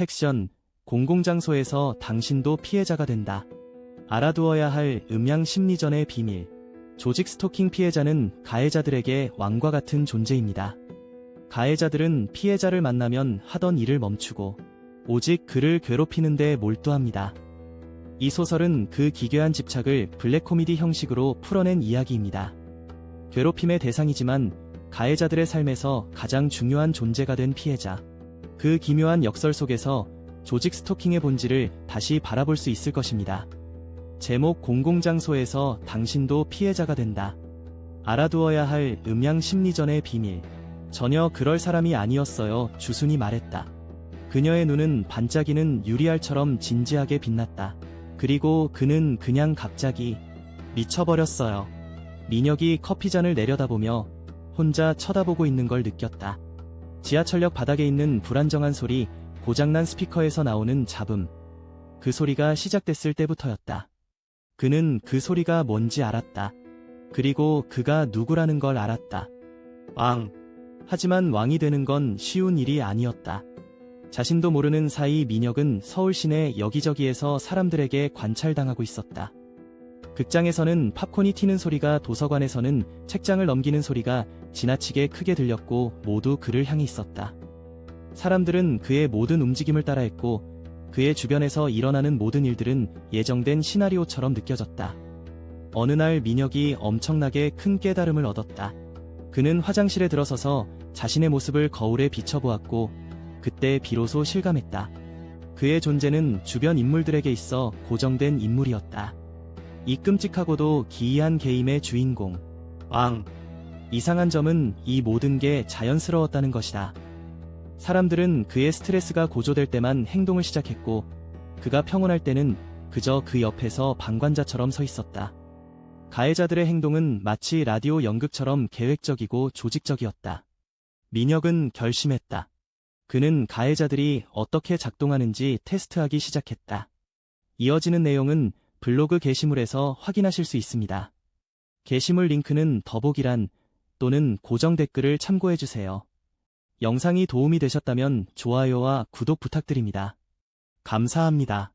팩션, 공공장소에서 당신도 피해자가 된다. 알아두어야 할 음양 심리전의 비밀. 조직 스토킹 피해자는 가해자들에게 왕과 같은 존재입니다. 가해자들은 피해자를 만나면 하던 일을 멈추고 오직 그를 괴롭히는 데 몰두합니다. 이 소설은 그 기괴한 집착을 블랙 코미디 형식으로 풀어낸 이야기입니다. 괴롭힘의 대상이지만 가해자들의 삶에서 가장 중요한 존재가 된 피해자. 그 기묘한 역설 속에서 조직 스토킹의 본질을 다시 바라볼 수 있을 것입니다. 제목 공공장소에서 당신도 피해자가 된다. 알아두어야 할 음양 심리전의 비밀. 전혀 그럴 사람이 아니었어요. 주순이 말했다. 그녀의 눈은 반짝이는 유리알처럼 진지하게 빛났다. 그리고 그는 그냥 갑자기 미쳐버렸어요. 민혁이 커피잔을 내려다보며 혼자 쳐다보고 있는 걸 느꼈다. 지하철역 바닥에 있는 불안정한 소리, 고장난 스피커에서 나오는 잡음. 그 소리가 시작됐을 때부터였다. 그는 그 소리가 뭔지 알았다. 그리고 그가 누구라는 걸 알았다. 왕. 하지만 왕이 되는 건 쉬운 일이 아니었다. 자신도 모르는 사이 민혁은 서울 시내 여기저기에서 사람들에게 관찰당하고 있었다. 극장에서는 팝콘이 튀는 소리가 도서관에서는 책장을 넘기는 소리가 지나치게 크게 들렸고 모두 그를 향해 있었다. 사람들은 그의 모든 움직임을 따라했고 그의 주변에서 일어나는 모든 일들은 예정된 시나리오처럼 느껴졌다. 어느 날 민혁이 엄청나게 큰 깨달음을 얻었다. 그는 화장실에 들어서서 자신의 모습을 거울에 비춰보았고 그때 비로소 실감했다. 그의 존재는 주변 인물들에게 있어 고정된 인물이었다. 이 끔찍하고도 기이한 게임의 주인공. 왕. 이상한 점은 이 모든 게 자연스러웠다는 것이다. 사람들은 그의 스트레스가 고조될 때만 행동을 시작했고, 그가 평온할 때는 그저 그 옆에서 방관자처럼 서 있었다. 가해자들의 행동은 마치 라디오 연극처럼 계획적이고 조직적이었다. 민혁은 결심했다. 그는 가해자들이 어떻게 작동하는지 테스트하기 시작했다. 이어지는 내용은 블로그 게시물에서 확인하실 수 있습니다. 게시물 링크는 더보기란 또는 고정 댓글을 참고해주세요. 영상이 도움이 되셨다면 좋아요와 구독 부탁드립니다. 감사합니다.